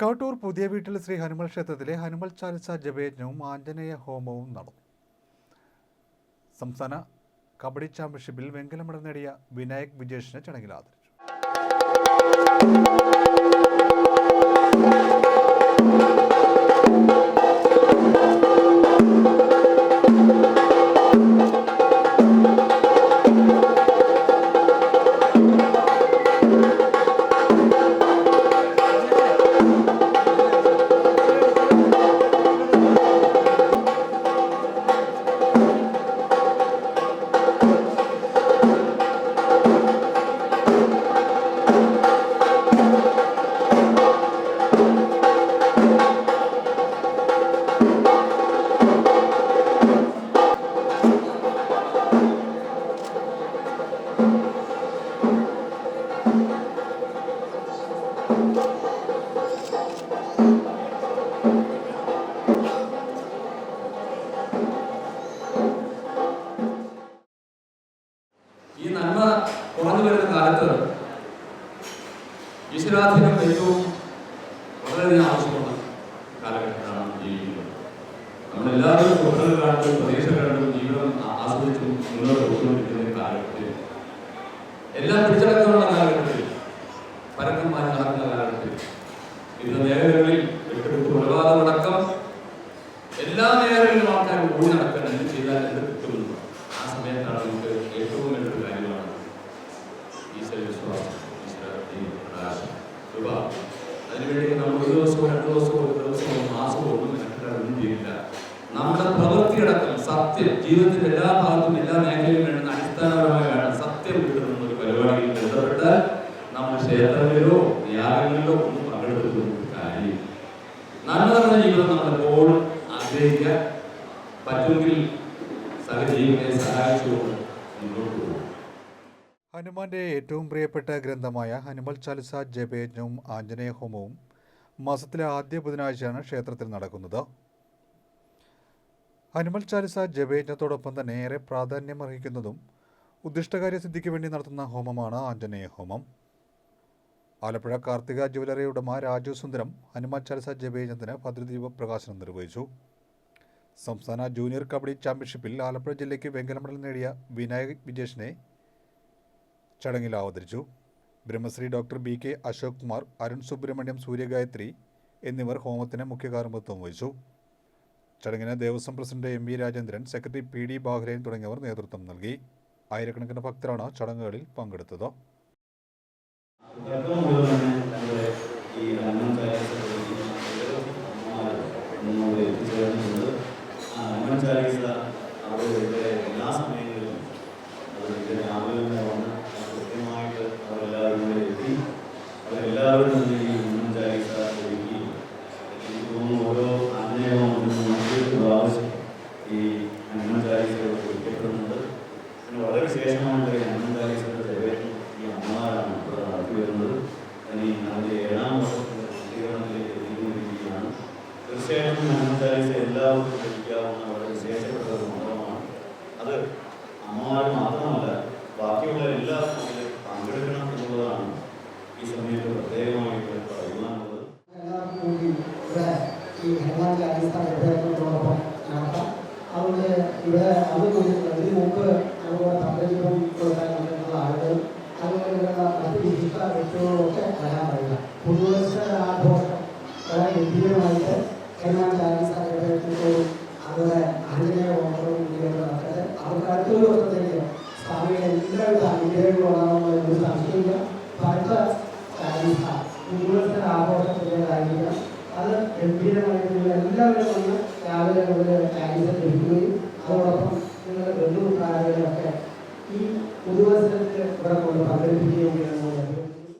കാട്ടൂർ പുതിയ വീട്ടിൽ ശ്രീ ഹനുമൽ ക്ഷേത്രത്തിലെ ഹനുമൽ ചാലിസ ജപയജ്ഞവും ആഞ്ജനേയ ഹോമവും നടന്നു. സംസ്ഥാന കബഡി ചാമ്പ്യൻഷിപ്പിൽ വെങ്കല മെഡൽ നേടിയ വിനായക് വിജേഷിനെ ചടങ്ങിൽ ആദരിച്ചു. ഈ നന്മ കുറഞ്ഞു വരുന്ന കാലത്ത് ഈശ്വരാധീനം ഏറ്റവും വളരെയധികം ആവശ്യമുള്ള കാലഘട്ടത്തിലാണ് ജീവിക്കുന്നത്. നമ്മളെല്ലാവരും സ്വപ്നങ്ങൾ കണ്ടും പ്രതീക്ഷ കണ്ടും ജീവിതം ആസ്വദിച്ചും മുന്നോട്ട് പോയിക്കൊണ്ടിരിക്കുന്ന കാലഘട്ടത്തിൽ. എല്ലാം പിടിച്ചടക്കാനുള്ള വെട്ടുകുത്ത് എല്ലാ മേഖലകളിലും ആൾക്കാർ ഓടി നടക്കണം എന്ത് ചെയ്താൽ എന്ത് കിട്ടുമെന്ന് ആ സമയത്താണ് നമുക്ക് ഏറ്റവും വലിയൊരു കാര്യമാണ് ഈശ്വര വിശ്വാസം ഈശ്വര പ്രകാശം. അതിനുവേണ്ടി നമ്മൾ ഒരു ദിവസമോ രണ്ട് ദിവസമോ ഒരു ദിവസമോ മാസമോ ഒന്നും മെനക്കെടാൻ ഒന്നും ചെയ്യില്ല. നമ്മുടെ പ്രവൃത്തിയടക്കം സത്യം ജീവിതത്തിന്റെ എല്ലാ ഭാഗത്തും എല്ലാ മേഖലയിലും വേണ്ടുന്ന അടിസ്ഥാനപരമായി വേണം സത്യം കിട്ടുന്ന ഒരു പരിപാടിയിൽ ബന്ധപ്പെട്ട് നമ്മൾ ക്ഷേത്രങ്ങളിലോ ജീവിതം നമ്മൾ എപ്പോഴും ആഗ്രഹിക്കുക പറ്റുമെങ്കിൽ സഹജീവിനെ സഹായിച്ചുകൊണ്ട് മുന്നോട്ട് പോകും. ഹനുമാന്റെ ഏറ്റവും പ്രിയപ്പെട്ട ഗ്രന്ഥമായ ഹനുമൽ ചാലിസ ജപയജ്ഞവും ആഞ്ജനേയ ഹോമവും മാസത്തിലെ ആദ്യ ബുധനാഴ്ചയാണ് ക്ഷേത്രത്തിൽ നടക്കുന്നത്. ഹനുമൽ ചാലിസ ജപയജ്ഞത്തോടൊപ്പം തന്നെ ഏറെ പ്രാധാന്യമർഹിക്കുന്നതും ഉദ്ദിഷ്ടകാര്യ സിദ്ധിക്ക് വേണ്ടി നടത്തുന്ന ഹോമമാണ് ആഞ്ജനേയ ഹോമം ആലപ്പുഴ കാർത്തിക ജ്വല്ലറി ഉടമ രാജു സുന്ദരം ഹനുമാൻ ജപയജ്ഞത്തിന് ഭദ്രദീപ പ്രകാശനം നിർവഹിച്ചു. സംസ്ഥാന ജൂനിയർ കബഡി ചാമ്പ്യൻഷിപ്പിൽ ആലപ്പുഴ ജില്ലയ്ക്ക് വെങ്കല മെഡൽ നേടിയ വിനായക് വിജേഷിനെ ചടങ്ങിൽ അവതരിച്ചു Brahmashri doctor B K Ashok Kumar Arun Subrahmanyam Suryagayathri എന്നിവർ ഹോമത്തിന് മുഖ്യ വഹിച്ചു. ചടങ്ങിന് Devaswom president M V Rajendran secretary P D ബാഹ്ലൈൻ തുടങ്ങിയവർ നേതൃത്വം നൽകി. ആയിരക്കണക്കിന് ഭക്തരാണ് ചടങ്ങുകളിൽ പങ്കെടുത്തത്. വളരെ വിശേഷമായിട്ട് ഈ ഹനുമാൻ ചാലീസയുടെ ചെലവേറ്റം. ഈ അമ്മമാരാണ് ഇവിടെ നടത്തി വരുന്നത്. ഇനി അതിന്റെ ഏഴാം വർഷത്തിന്റെ പൂർത്തീകരണത്തിലേക്ക് എത്തിക്കൊണ്ടിരിക്കുകയാണ് തീർച്ചയായിട്ടും ചാലീസ എല്ലാവർക്കും ലഭിക്കാവുന്ന വളരെ വിശേഷപ്പെട്ട ഒരു അത് അമ്മമാർ മാത്രമല്ല ബാക്കിയുള്ള എല്ലാ ഇതിൽ പങ്കെടുക്കണം എന്നുള്ളതാണ് ഈ സമയത്ത് പ്രത്യേകമായിട്ട് പറയുവാനുള്ളത്. ഈ ചാലീസ നിർദ്ദേശങ്ങളോടൊപ്പം നടത്താം. അതുകൊണ്ട് ഇവിടെ അത് ഇതിന് മുമ്പ് അതുപോലെ ഹനുമാൻ ചാലീസ നിർദ്ദേശത്തോടും അതുപോലെ ആഞ്ജനേയ ഹോമത്തോടും കൂടിയൊക്കെ നടക്കട്ടെ അവർക്ക് അടുത്തൊരു ദിവസത്തേക്ക് സ്വാമിയുടെ എല്ലാവിധ അനുഗ്രഹങ്ങളും ഉണ്ടാകുമെന്ന് ഒരു സംശയമില്ല. അടുത്ത ചാലീസ പുതുവത്സര ആഘോഷത്തിന്റെതായിരിക്കണം അത് ഗംഭീരമായിട്ട് നിങ്ങൾ എല്ലാവരും വന്ന് രാവിലെ മുതൽ ചാലീസ ലഭിക്കുകയും അതോടൊപ്പം നിങ്ങളുടെ ഈ പുതുവത്സരത്തിൽ ഇവിടെ കൊണ്ട് പങ്കെടുപ്പിക്കുകയും